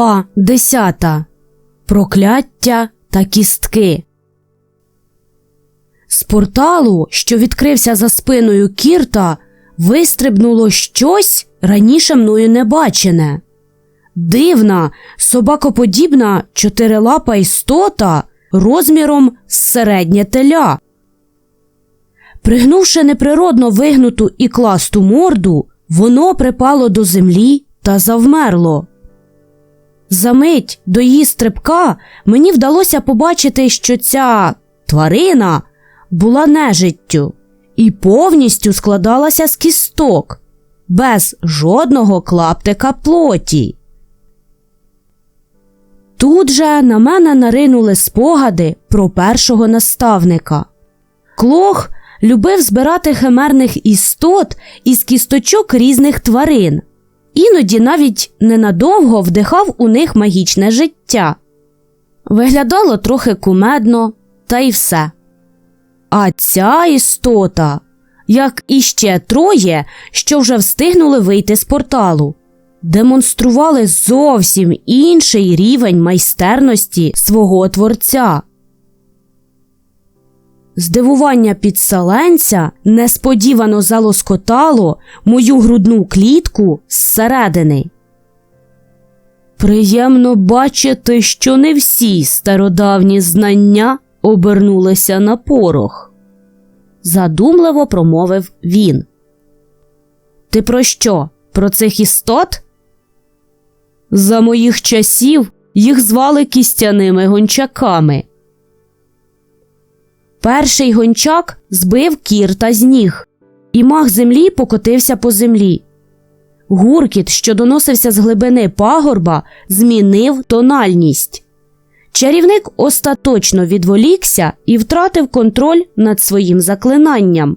Глава 10. Прокляття та кістки. З порталу, що відкрився за спиною кірта, вистрибнуло щось раніше мною не бачене. Дивна, собакоподібна чотирилапа істота розміром з середнє теля. Пригнувши неприродно вигнуту і класту морду, воно припало до землі та завмерло. Замить до її стрибка мені вдалося побачити, що ця тварина була нежиттю і повністю складалася з кісток, без жодного клаптика плоті. Тут же на мене наринули спогади про першого наставника. Клох любив збирати химерних істот із кісточок різних тварин іноді навіть ненадовго вдихав у них магічне життя. Виглядало трохи кумедно, та й все. А ця істота, як іще троє, що вже встигнули вийти з порталу, демонстрували зовсім інший рівень майстерності свого творця. Здивування підселенця несподівано залоскотало мою грудну клітку зсередини. Приємно бачити, що не всі стародавні знання обернулися на порох, задумливо промовив він. Ти про що? Про цих істот? За моїх часів їх звали кістяними гончаками. Перший гончак збив кірта з ніг, і мах землі покотився по землі. Гуркіт, що доносився з глибини пагорба, змінив тональність. Чарівник остаточно відволікся і втратив контроль над своїм заклинанням.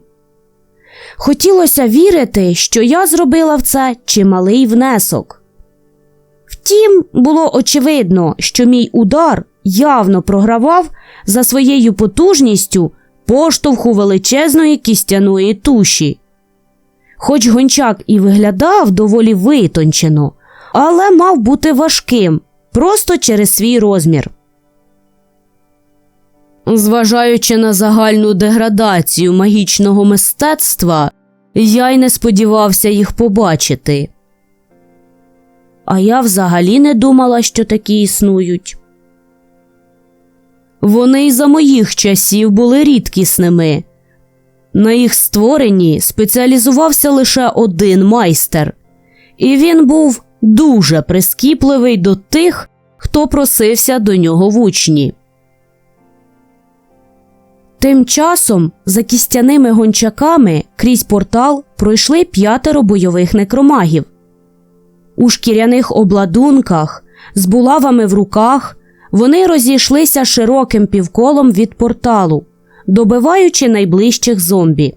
Хотілося вірити, що я зробила в це чималий внесок. Втім, було очевидно, що мій удар явно програвав за своєю потужністю поштовху величезної кістяної туші. Хоч гончак і виглядав доволі витончено, але мав бути важким просто через свій розмір. Зважаючи на загальну деградацію магічного мистецтва, я й не сподівався їх побачити. А я взагалі не думала, що такі існують. Вони й за моїх часів були рідкісними. На їх створенні спеціалізувався лише один майстер, і він був дуже прискіпливий до тих, хто просився до нього в учні. Тим часом за кістяними гончаками крізь портал пройшли п'ятеро бойових некромагів. У шкіряних обладунках, з булавами в руках, вони розійшлися широким півколом від порталу, добиваючи найближчих зомбі.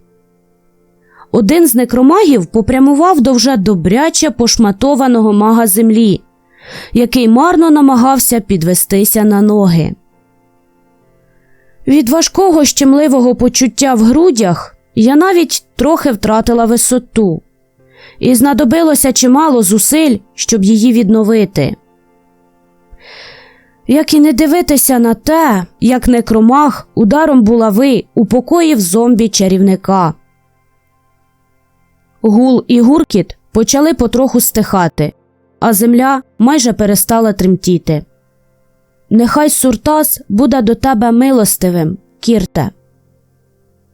Один з некромагів попрямував до вже добряче пошматованого мага землі, який марно намагався підвестися на ноги. Від важкого щемливого почуття в грудях я навіть трохи втратила висоту, і знадобилося чимало зусиль, щоб її відновити. Як і не дивитися на те, як некромах ударом булави упокоїв зомбі чарівника. Гул і гуркіт почали потроху стихати, а земля майже перестала тремтіти. Нехай Суртас буде до тебе милостивим, кірте.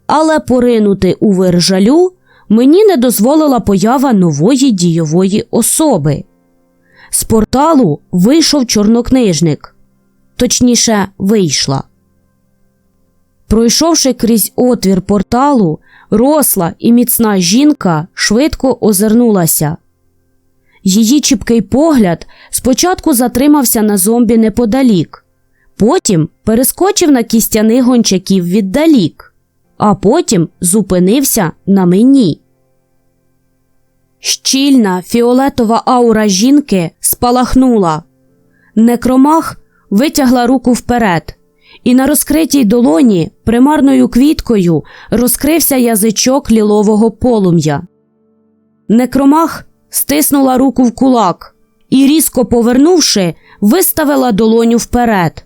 Але поринути у вир жалю мені не дозволила поява нової дійової особи. З порталу вийшов чорнокнижник, точніше, вийшла. Пройшовши крізь отвір порталу, росла і міцна жінка швидко озирнулася. Її чіпкий погляд спочатку затримався на зомбі неподалік, потім перескочив на кістяних гончаків віддалік, а потім зупинився на мені. Щільна фіолетова аура жінки спалахнула. Некромах витягла руку вперед, і на розкритій долоні примарною квіткою розкрився язичок лілового полум'я. Некромах стиснула руку в кулак, і, різко повернувши, виставила долоню вперед.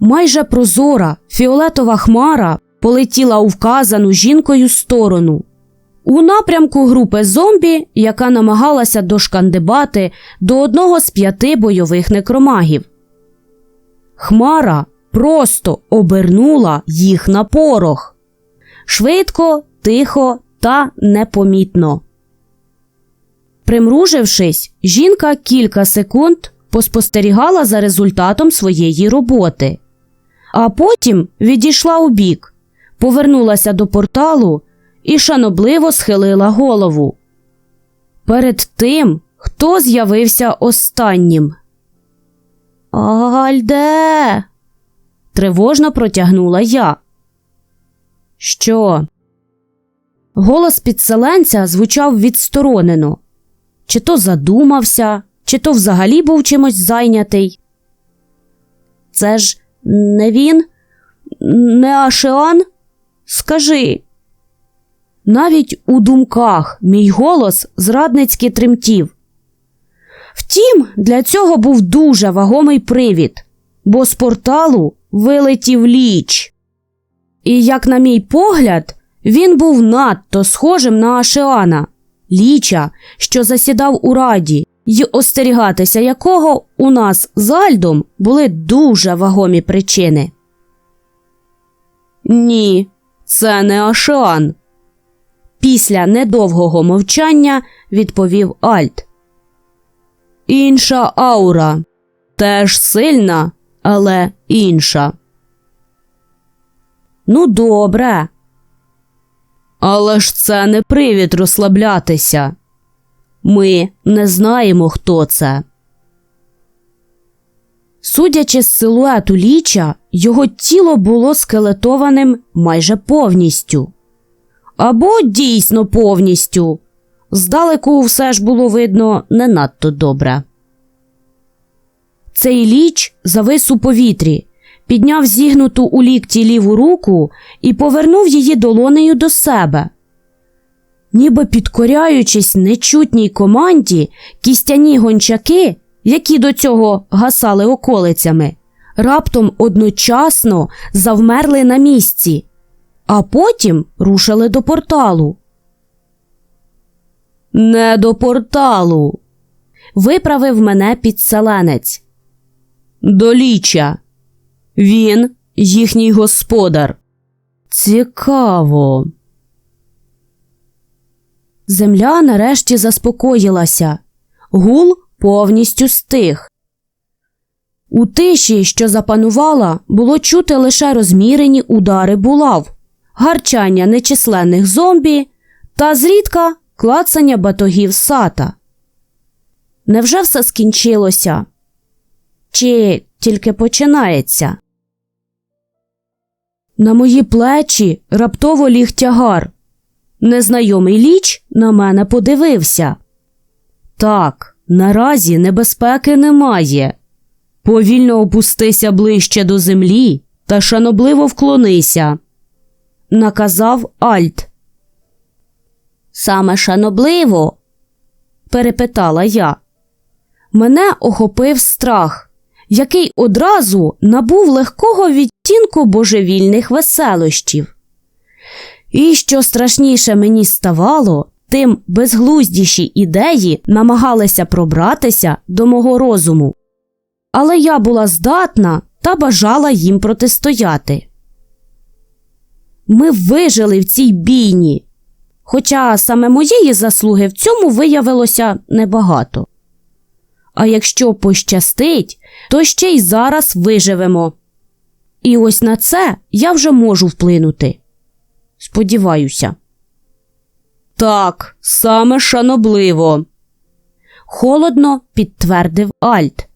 Майже прозора фіолетова хмара полетіла у вказану жінкою сторону. У напрямку групи зомбі, яка намагалася дошкандибати до одного з п'яти бойових некромагів. Хмара просто обернула їх на порох. Швидко, тихо та непомітно. Примружившись, жінка кілька секунд поспостерігала за результатом своєї роботи, а потім відійшла у бік, повернулася до порталу і шанобливо схилила голову. Перед тим, хто з'явився останнім. Альде. тривожно протягнула я. Що? Голос підселенця звучав відсторонено. Чи то задумався, чи то взагалі був чимось зайнятий. Це ж не він, не Ашеан? Скажи. Навіть у думках мій голос зрадницьки тремтів. Втім, для цього був дуже вагомий привід, бо з порталу вилетів ліч. І, як на мій погляд, він був надто схожим на Ашеана, ліча, що засідав у раді, й остерігатися якого у нас з Альдом були дуже вагомі причини. Ні, це не Ашеан. Після недовгого мовчання відповів Альт. Інша аура теж сильна, але інша. Ну, добре. Але ж це не привід розслаблятися. Ми не знаємо, хто це. Судячи з силуету ліча, його тіло було скелетованим майже повністю. Або дійсно повністю. Здалеку все ж було видно не надто добре. Цей ліч завис у повітрі, підняв зігнуту у лікті ліву руку і повернув її долонею до себе. Ніби підкоряючись нечутній команді, кістяні гончаки, які до цього гасали околицями, раптом одночасно завмерли на місці, а потім рушили до порталу. Не до порталу. Виправив мене підселенець. До ліча. Він їхній господар. Цікаво. Земля нарешті заспокоїлася. Гул повністю стих. У тиші, що запанувала, було чути лише розмірені удари булав, гарчання нечисленних зомбі та зрідка клацання батогів сата. Невже все скінчилося? Чи тільки починається? На мої плечі раптово ліг тягар. Незнайомий ліч на мене подивився. Так, наразі небезпеки немає. Повільно опустися ближче до землі та шанобливо вклонися, наказав Альт. Саме шанобливо? перепитала я. Мене охопив страх, який одразу набув легкого відтінку божевільних веселощів. І що страшніше мені ставало, тим безглуздіші ідеї намагалися пробратися до мого розуму. Але я була здатна та бажала їм протистояти. Ми вижили в цій бійні, хоча саме моєї заслуги в цьому виявилося небагато. А якщо пощастить, то ще й зараз виживемо. І ось на це я вже можу вплинути. Сподіваюся. Так, саме шанобливо. Холодно підтвердив Альт.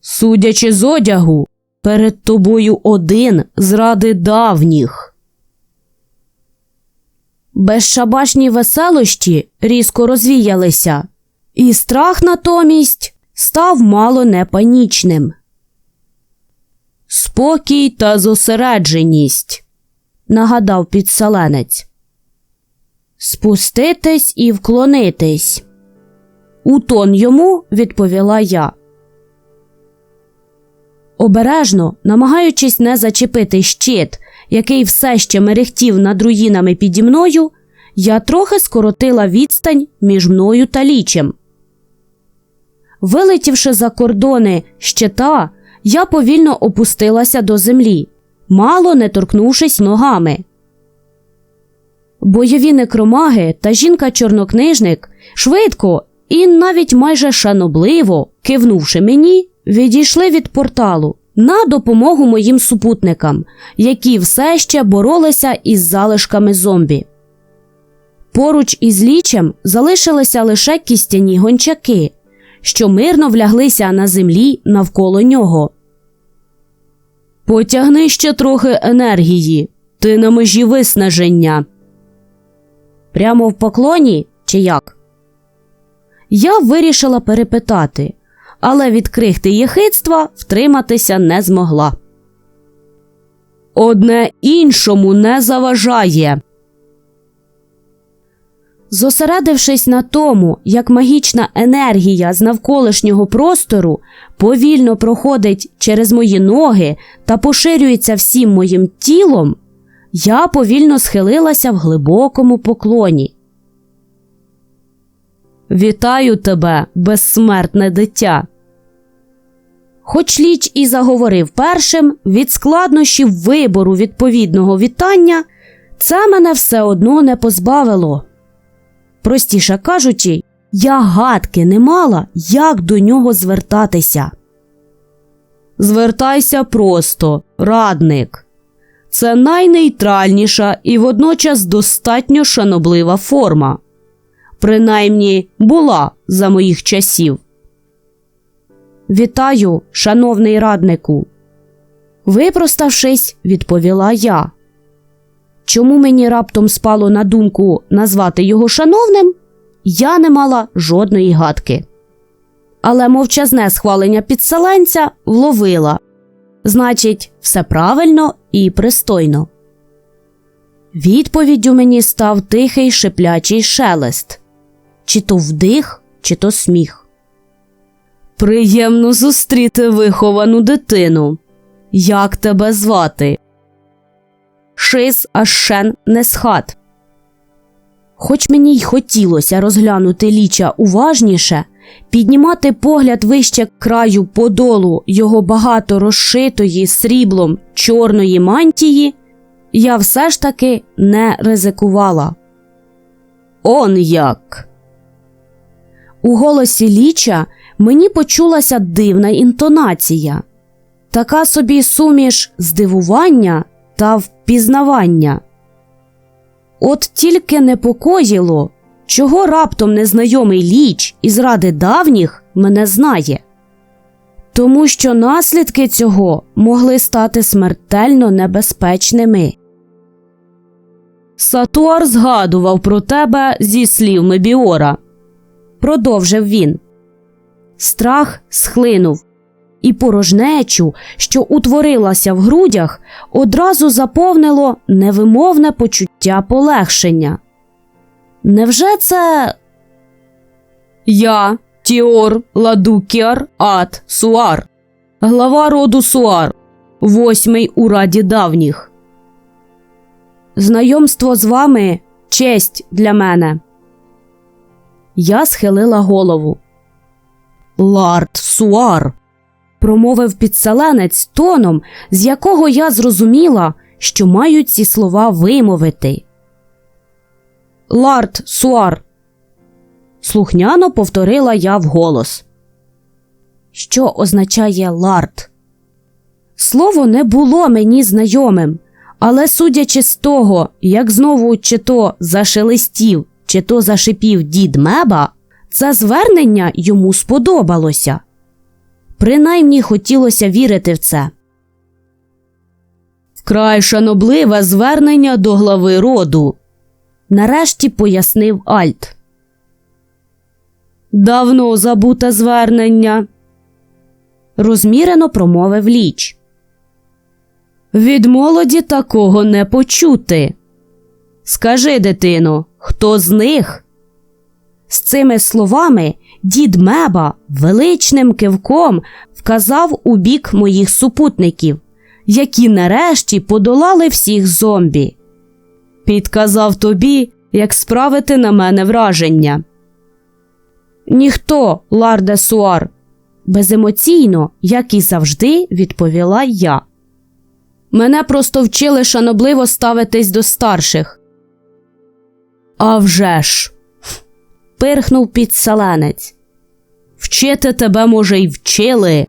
Судячи з одягу, перед тобою один з ради давніх. Безшабашні веселощі різко розвіялися, і страх натомість став мало не панічним. Спокій та зосередженість, нагадав підселенець. Спуститись і вклонитись. У тон йому відповіла я. Обережно, намагаючись не зачепити щит, який все ще мерехтів над руїнами піді мною, я трохи скоротила відстань між мною та лічем. Вилетівши за кордони щита, я повільно опустилася до землі, мало не торкнувшись ногами. Бойові некромаги та жінка-чорнокнижник швидко і навіть майже шанобливо, кивнувши мені, відійшли від порталу на допомогу моїм супутникам, які все ще боролися із залишками зомбі. Поруч із лічем залишилися лише кістяні гончаки, що мирно вляглися на землі навколо нього. Потягни ще трохи енергії, ти на межі виснаження. Прямо в поклоні чи як? Я вирішила перепитати, але від крихти єхидства втриматися не змогла. Одне іншому не заважає. Зосередившись на тому, як магічна енергія з навколишнього простору повільно проходить через мої ноги та поширюється всім моїм тілом, я повільно схилилася в глибокому поклоні. Вітаю тебе, безсмертне дитя. Хоч ліч і заговорив першим, від складнощів вибору відповідного вітання, це мене все одно не позбавило. Простіше кажучи, я гадки не мала, як до нього звертатися. Звертайся просто, радник. Це найнейтральніша і водночас достатньо шаноблива форма. Принаймні була за моїх часів. Вітаю, шановний раднику. Випроставшись, відповіла я. Чому мені раптом спало на думку назвати його шановним, я не мала жодної гадки. Але мовчазне схвалення підселенця вловила значить, все правильно і пристойно. Відповіддю мені став тихий шиплячий шелест чи то вдих, чи то сміх. Приємно зустріти виховану дитину. Як тебе звати? Шис Ашен Несхат. Хоч мені й хотілося розглянути ліча уважніше, піднімати погляд вище краю подолу його багато розшитої сріблом чорної мантії, я все ж таки не ризикувала. Он як. У голосі ліча мені почулася дивна інтонація, така собі суміш здивування та впізнавання. От тільки непокоїло, чого раптом незнайомий ліч із ради давніх мене знає, тому що наслідки цього могли стати смертельно небезпечними. Сатуар згадував про тебе зі слів Мебіора, продовжив він. Страх схлинув, і порожнечу, що утворилася в грудях, одразу заповнило невимовне почуття полегшення. Невже це я, Тіор Ладукіар Ат Суар, глава роду Суар, восьмий у раді давніх? Знайомство з вами честь для мене. Я схилила голову. Лард Суар, промовив підселенець тоном, з якого я зрозуміла, що маю ці слова вимовити. Лард Суар. Слухняно повторила я вголос. Що означає лард? Слово не було мені знайомим, але судячи з того, як знову чи то зашелестів, чи то зашипів дід меба, це звернення йому сподобалося. Принаймні хотілося вірити в це. Вкрай шанобливе звернення до глави роду, нарешті пояснив Альт. Давно забуте звернення, розмірено промовив ліч. Від молоді такого не почути. Скажи, дитино, хто з них? З цими словами дід Меба величним кивком вказав у бік моїх супутників, які нарешті подолали всіх зомбі. Підказав тобі, як справити на мене враження. Ніхто, Ларде Суар, беземоційно, як і завжди, відповіла я. Мене просто вчили шанобливо ставитись до старших. «А вже ж!» – пирхнув підселенець. Вчити тебе, може, й вчили.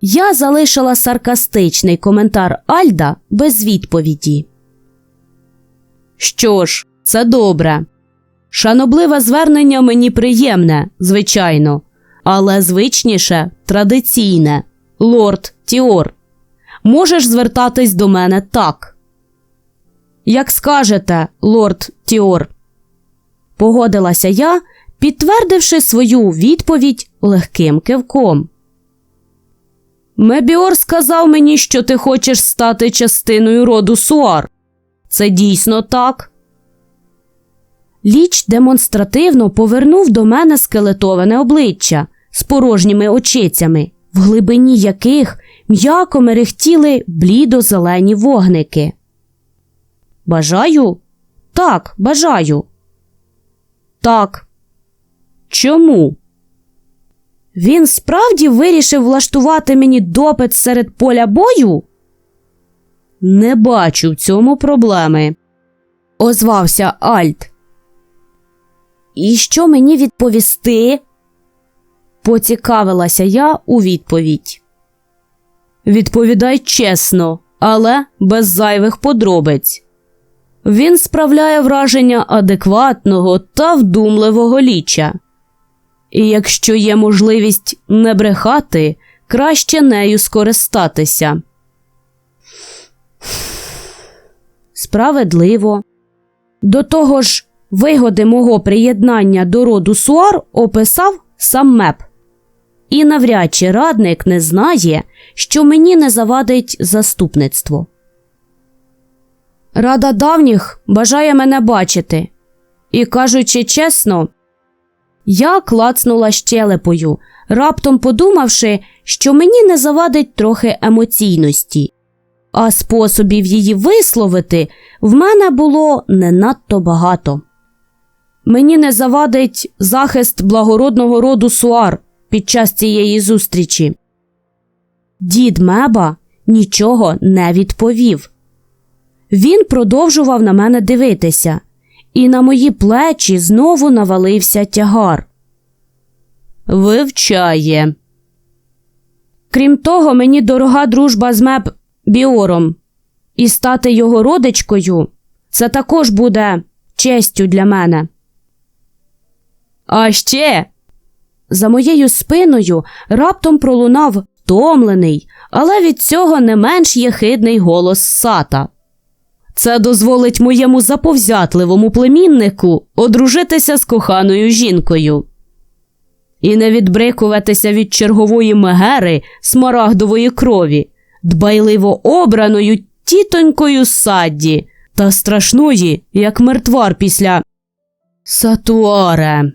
Я залишила саркастичний коментар Альда без відповіді. Що ж, це добре. Шанобливе звернення мені приємне, звичайно, але звичніше традиційне лорд Тіор. Можеш звертатись до мене так. Як скажете, лорд Тіор. Погодилася я, підтвердивши свою відповідь легким кивком. Мебіор сказав мені, що ти хочеш стати частиною роду Суар. Це дійсно так. Ліч демонстративно повернув до мене скелетоване обличчя з порожніми очицями, в глибині яких м'яко мерехтіли блідо-зелені вогники. Бажаю? Так, бажаю. Так. Чому? Він справді вирішив влаштувати мені допит серед поля бою? Не бачу в цьому проблеми, озвався Альт. І що мені відповісти? Поцікавилася я у відповідь. Відповідай чесно, але без зайвих подробиць. Він справляє враження адекватного та вдумливого ліча. І якщо є можливість не брехати, краще нею скористатися. Справедливо. До того ж, вигоди мого приєднання до роду Суар описав сам меп. І навряд чи радник не знає, що мені не завадить заступництво. Рада давніх бажає мене бачити, і, кажучи чесно, я клацнула щелепою, раптом подумавши, що мені не завадить трохи емоційності, а способів її висловити в мене було не надто багато. Мені не завадить захист благородного роду Суар під час цієї зустрічі. Дід Меба нічого не відповів. Він продовжував на мене дивитися, і на мої плечі знову навалився тягар. Вивчає. Крім того, мені дорога дружба з Меб Біором, і стати його родичкою це також буде честю для мене. А ще за моєю спиною раптом пролунав втомлений, але від цього не менш єхидний голос сата. Це дозволить моєму заповзятливому племіннику одружитися з коханою жінкою і не відбрикуватися від чергової мегери смарагдової крові, дбайливо обраною тітонькою садді та страшної, як мертвар після Сатуаре.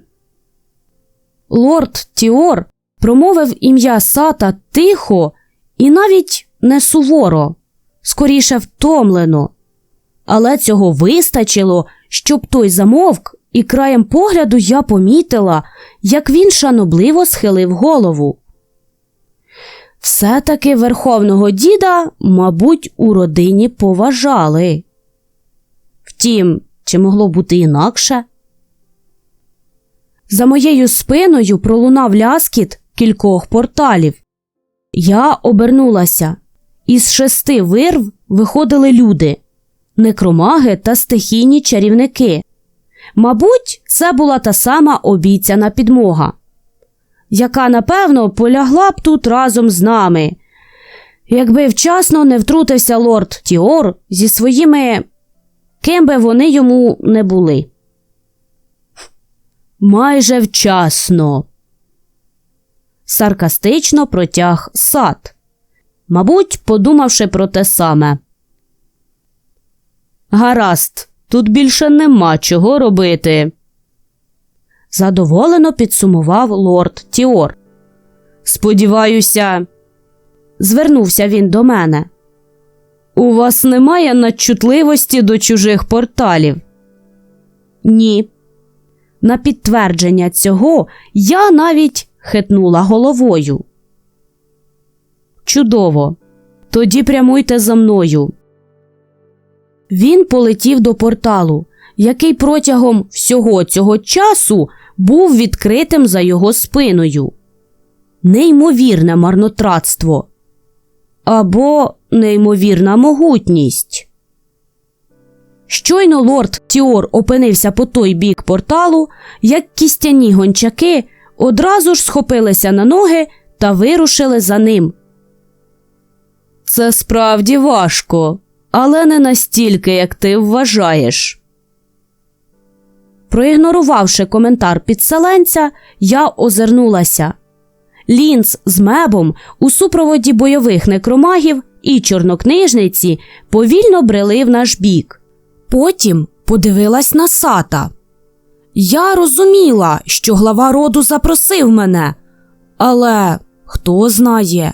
Лорд Тіор промовив ім'я сата тихо і навіть не суворо, скоріше втомлено. Але цього вистачило, щоб той замовк, і краєм погляду я помітила, як він шанобливо схилив голову. Все таки верховного діда, мабуть, у родині поважали. Втім, чи могло бути інакше? За моєю спиною пролунав ляскіт кількох порталів. Я обернулася. Із шести вирв виходили люди, некромаги та стихійні чарівники. Мабуть, це була та сама обіцяна підмога, яка, напевно, полягла б тут разом з нами, якби вчасно не втрутився лорд Тіор зі своїми, ким би вони йому не були. Майже вчасно. Саркастично протяг сад, мабуть, подумавши про те саме. Гаразд, тут більше нема чого робити. задоволено підсумував лорд Тіор. Сподіваюся, звернувся він до мене. У вас немає надчутливості до чужих порталів? Ні. На підтвердження цього я навіть хитнула головою. Чудово. Тоді прямуйте за мною. Він полетів до порталу, який протягом всього цього часу був відкритим за його спиною. Неймовірне марнотратство або неймовірна могутність. Щойно лорд Тіор опинився по той бік порталу, як кістяні гончаки одразу ж схопилися на ноги та вирушили за ним. Це справді важко, але не настільки, як ти вважаєш. Проігнорувавши коментар підселенця, я озирнулася. Лінц з мебом у супроводі бойових некромагів і чорнокнижниці повільно брели в наш бік. Потім подивилась на сата. Я розуміла, що глава роду запросив мене, але хто знає.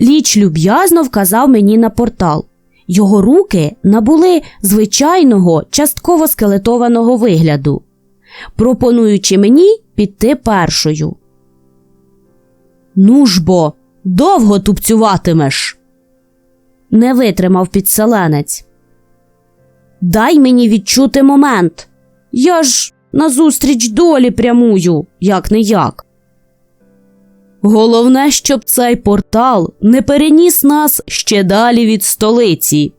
Ліч люб'язно вказав мені на портал. Його руки набули звичайного, частково скелетованого вигляду, пропонуючи мені піти першою. Ну ж бо, довго тупцюватимеш. Не витримав підселенець. Дай мені відчути момент. Я ж назустріч долі прямую, як не як. Головне, щоб цей портал не переніс нас ще далі від столиці.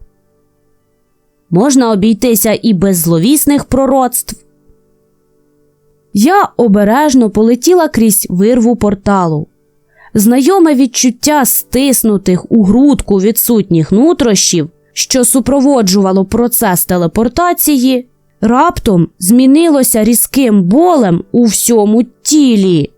Можна обійтися і без зловісних пророцтв. Я обережно полетіла крізь вирву порталу. Знайоме відчуття стиснутих у грудку відсутніх нутрощів, що супроводжувало процес телепортації, раптом змінилося різким болем у всьому тілі.